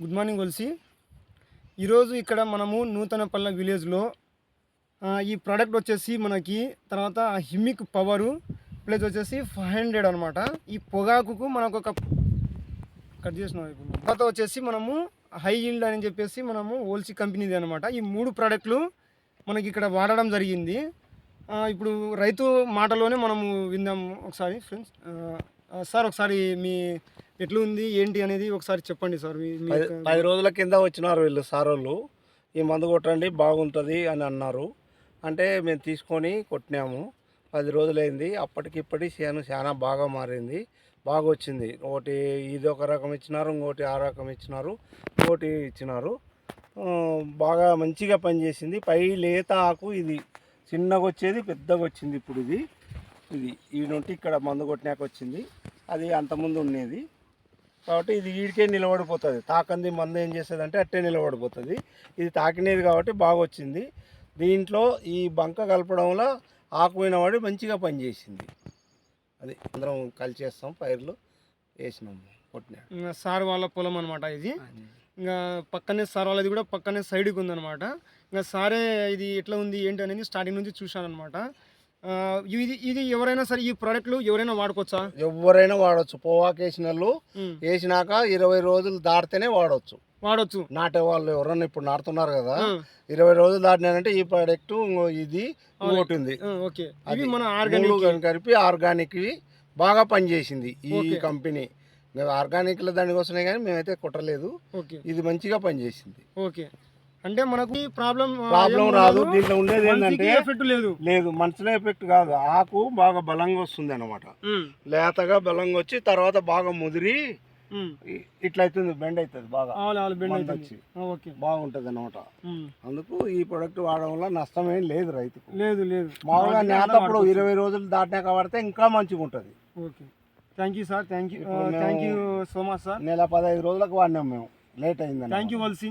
Good morning ఒలిసి. ఈరోజు ఇక్కడ మనము నూతనపల్లె విలేజ్లో ఈ ప్రోడక్ట్ వచ్చేసి మనకి తర్వాత హిమిక్ పవరు ప్లస్ వచ్చేసి ఫైవ్ హండ్రెడ్ అనమాట ఈ పొగాకుకు మనకు ఒక కట్ చేసిన తర్వాత వచ్చేసి మనము హై ఈల్డ్ అని చెప్పేసి మనము ఓల్సీ కంపెనీది అనమాట ఈ మూడు ప్రోడక్ట్లు మనకి ఇక్కడ వాడడం జరిగింది. ఇప్పుడు రైతు మాటలోనే మనము విందాం. ఒకసారి ఫ్రెండ్స్ సార్ ఒకసారి మీ ఎట్లా ఉంది ఏంటి అనేది ఒకసారి చెప్పండి సార్. పది రోజుల కింద వచ్చినారు వీళ్ళు సార్ వాళ్ళు. ఈ మందు కొట్టండి బాగుంటుంది అని అన్నారు. అంటే మేము తీసుకొని కొట్టినాము. పది రోజులైంది. అప్పటికిప్పటి చేను చాలా బాగా మారింది. బాగా వచ్చింది. ఒకటి ఇది ఒక రకం ఇచ్చినారు ఇంకోటి ఆ రకం ఇచ్చినారు ఇంకోటి ఇచ్చినారు. బాగా మంచిగా పనిచేసింది. పై లేత ఆకు ఇది. చిన్నగా వచ్చేది పెద్దగా వచ్చింది ఇప్పుడు ఇది. ఇది ఈ నుండి ఇక్కడ మందు కొట్టినాక వచ్చింది. అది అంతకుముందు ఉండేది. కాబట్టి ఇది వీడికే నిలబడిపోతుంది. తాకంది మందు ఏం చేస్తుంది అంటే అట్టే నిలబడిపోతుంది. ఇది తాకినది కాబట్టి బాగా వచ్చింది దీంట్లో ఈ బంక కలపడం వల్ల ఆకుపోయిన వాడి మంచిగా పనిచేసింది. అది అందరం కలిసి చేస్తాం పైర్లు వేసినాం కొట్టినా. ఇంకా సార్ వాళ్ళ పొలం అనమాట ఇది. ఇంకా పక్కనే సార్ వాళ్ళది కూడా పక్కనే సైడ్కి ఉందన్నమాట. ఇంకా సారే ఇది ఎట్లా ఉంది ఏంటి అనేది స్టార్టింగ్ నుంచి చూశానమాట ఆ, ఇది ఇది ఎవరైనా సరే ఈ ప్రోడక్ట్లు ఎవరైనా వాడుకోవచ్చా? ఎవరైనా వాడచ్చు. పోవాకు వేసిన వాళ్ళు ఉమ్, వేసినాక ఇరవై రోజులు దాటితేనే వాడవచ్చు వాడొచ్చు. నాటే వాళ్ళు ఎవరన్నా ఇప్పుడు నాటుతున్నారు కదా ఇరవై రోజులు దాటినారంటే ఈ ప్రోడక్ట్ ఇది ఇంకోటి ఉంది. అది మన ఆర్గానిక్ కలిపి- ఆర్గానిక్ బాగా పనిచేసింది ఈ. కంపెనీ మేము ఆర్గానిక్ల దానికి వస్తున్నాయి కానీ మేమైతే కుట్టలేదు. ఇది మంచిగా పనిచేసింది. ఓకే. అంటే మనకు ప్రాబ్లం ప్రాబ్లం రాదు. దీంట్లో ఉండేది ఏంటంటే ఎఫెక్ట్ లేదు. లేదు మనసులో ఎఫెక్ట్ కాదు. ఆకు బాగా బలంగా వస్తుంది అనమాట లేతగా బలంగా వచ్చి తర్వాత బాగా ముదిరి ఇట్లా అవుతుంది బెండ్ అవుతుంది బాగా. బెండ్ వచ్చి బాగుంటుంది అనమాట. అందుకు ఈ ప్రొడక్ట్ వాడడం వల్ల నష్టమేం లేదు రైతుకు. లేదు లేదు. మామూలుగా వాడితే నేత అలా అప్పుడు వాడుకోవచ్చు. ఇరవై రోజులు దాటినాక వాడితే ఇంకా మంచిగా ఉంటుంది. Okay. Thank you sir thank you thank you so much sir నెల పదహైదు రోజులకు వాడినాం మేము. లేట్ అయిందని థ్యాంక్ యూ వల్సి.